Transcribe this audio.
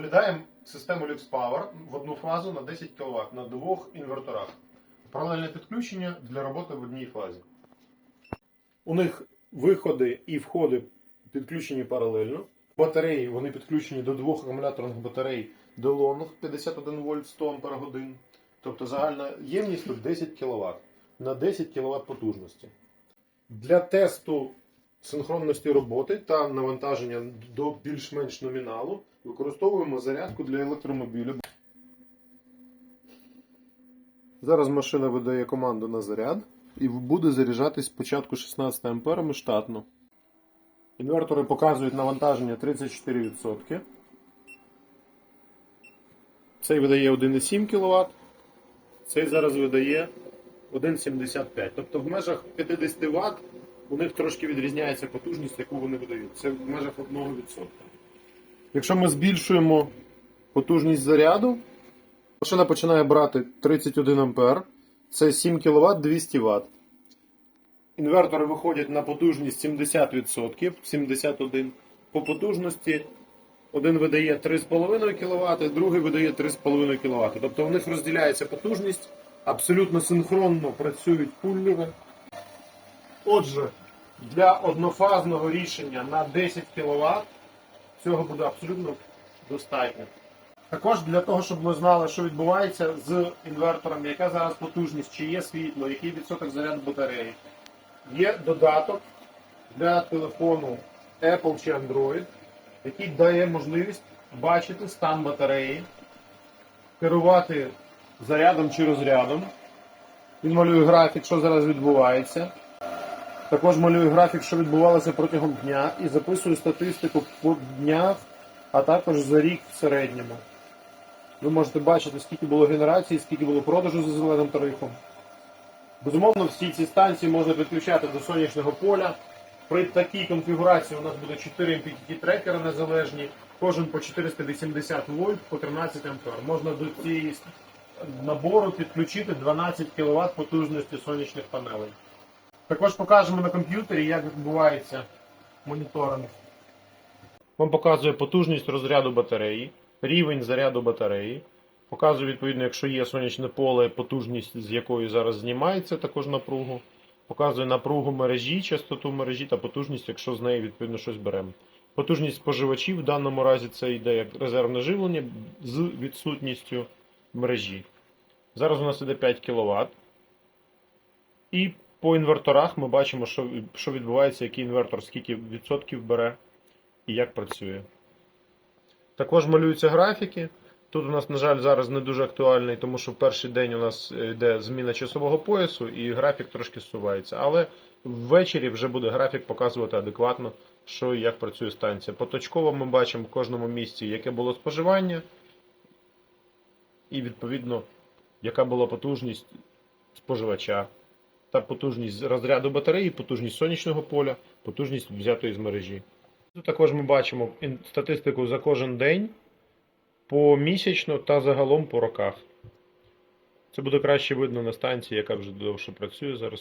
Оглядаємо систему LuxPower в одну фазу на 10 кВт на двох інверторах. Паралельне підключення для роботи в одній фазі. У них виходи і входи підключені паралельно. Батареї вони підключені до двох акумуляторних батарей DeLong 51 вольт 100 Ах. Тобто загальна ємність тут 10 кВт на 10 кВт потужності. Для тесту синхронності роботи та навантаження до більш-менш номіналу використовуємо зарядку для електромобіля. Зараз машина видає команду на заряд і буде заряджатись спочатку 16 амперами штатно. Інвертори показують навантаження 34%. Цей видає 1,7 кВт, цей зараз видає 1,75. Тобто в межах 50 Вт у них трошки відрізняється потужність, яку вони видають. Це в межах 1%. Якщо ми збільшуємо потужність заряду, машина починає брати 31 А, це 7 кВт 200 Вт. Інвертори виходять на потужність 70%, 71. По потужності один видає 3,5 кВт, другий видає 3,5 кВт. Тобто у них розділяється потужність, абсолютно синхронно працюють пуллери. Отже, для однофазного рішення на 10 кВт цього буде абсолютно достатньо. Також для того, щоб ми знали, що відбувається з інвертором, яка зараз потужність, чи є світло, який відсоток заряду батареї. Є додаток для телефону Apple чи Android, який дає можливість бачити стан батареї, керувати зарядом чи розрядом. Він малює графік, що зараз відбувається. Також малює графік, що відбувалося протягом дня, і записую статистику по днях, а також за рік в середньому. Ви можете бачити, скільки було генерацій, скільки було продажу за зеленим тарифом. Безумовно, всі ці станції можна підключати до сонячного поля. При такій конфігурації у нас буде 4 MPPT трекери незалежні, кожен по 480 вольт по 13 ампер. Можна до цієї набору підключити 12 кВт потужності сонячних панелей. Також покажемо на комп'ютері, як відбувається моніторинг. Вам показує потужність розряду батареї, рівень заряду батареї. Показує, відповідно, якщо є сонячне поле, потужність, з якої зараз знімається також напругу. Показує напругу мережі, частоту мережі та потужність, якщо з неї відповідно щось беремо. Потужність споживачів в даному разі це йде як резервне живлення з відсутністю мережі. Зараз у нас іде 5 кВт. І по інверторах ми бачимо, що, що відбувається, який інвертор, скільки відсотків бере і як працює. Також малюються графіки. Тут у нас, на жаль, зараз не дуже актуальний, тому що в перший день у нас йде зміна часового поясу і графік трошки зсувається. Але ввечері вже буде графік показувати адекватно, що і як працює станція. Поточково ми бачимо в кожному місці, яке було споживання, і відповідно, яка була потужність споживача. Та потужність розряду батареї, потужність сонячного поля, потужність взятої з мережі. Тут також ми бачимо статистику за кожен день, помісячно та загалом по роках. Це буде краще видно на станції, яка вже довше працює зараз.